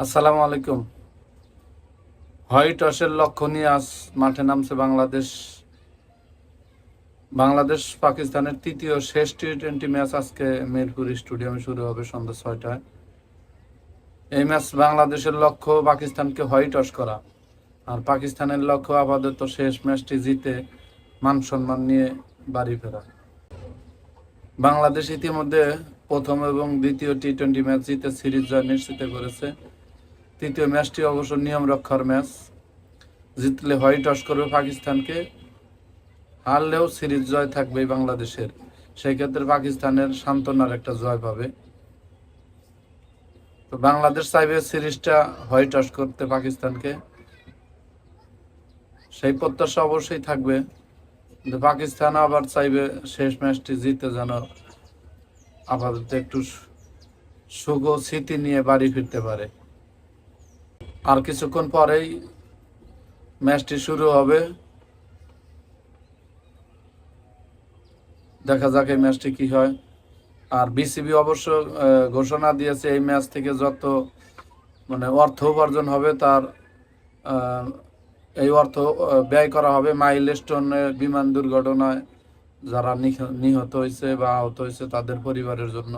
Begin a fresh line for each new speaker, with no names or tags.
আসসালামু আলাইকুম। হোয়াইট টসের লক্ষ্য নিয়ে আজ মাঠে নামছে বাংলাদেশ। বাংলাদেশ পাকিস্তানের তৃতীয় শেষ টি টোয়েন্টি ম্যাচ আজকে মিরপুর স্টেডিয়ামে শুরু হবে সন্ধ্যা ছয়টায়। এই ম্যাচ বাংলাদেশের লক্ষ্য পাকিস্তানকে হোয়াইট টস করা। আর পাকিস্তানের লক্ষ্য আপাতত শেষ ম্যাচটি জিতে মান সম্মান নিয়ে বাড়ি ফেরা। বাংলাদেশ ইতিমধ্যে প্রথম এবং দ্বিতীয় টি টোয়েন্টি ম্যাচ জিতে সিরিজ জয় নিশ্চিত করেছে। তৃতীয় ম্যাচটি অবশ্য নিয়ম রক্ষার ম্যাচ। জিতলে হোয়াইট টস করবে পাকিস্তানকে। হারলেও সিরিজ জয় থাকবে বাংলাদেশের। সেই ক্ষেত্রে পাকিস্তানের সান্ত্বনার একটা জয় পাবে। তো বাংলাদেশ চাইবে সিরিজটা হোয়াইট টস করতে পাকিস্তানকে। সেই প্রত্যাশা অবশ্যই থাকবে। কিন্তু পাকিস্তান আবার চাইবে শেষ ম্যাচটি জিতে যেন আপাতত একটু সুখ স্মৃতি নিয়ে বাড়ি ফিরতে পারে। আর কিছুক্ষণ পরেই ম্যাচটি শুরু হবে। দেখা যাক এই ম্যাচটি কি হয়। আর বিসিবি অবশ্য ঘোষণা দিয়েছে এই ম্যাচ থেকে যত মানে অর্থ উপার্জন হবে তার এই অর্থ ব্যয় করা হবে মাইল স্টোনে বিমান দুর্ঘটনায় যারা নিহ- নিহত হয়েছে বা আহত হয়েছে তাদের পরিবারের জন্য।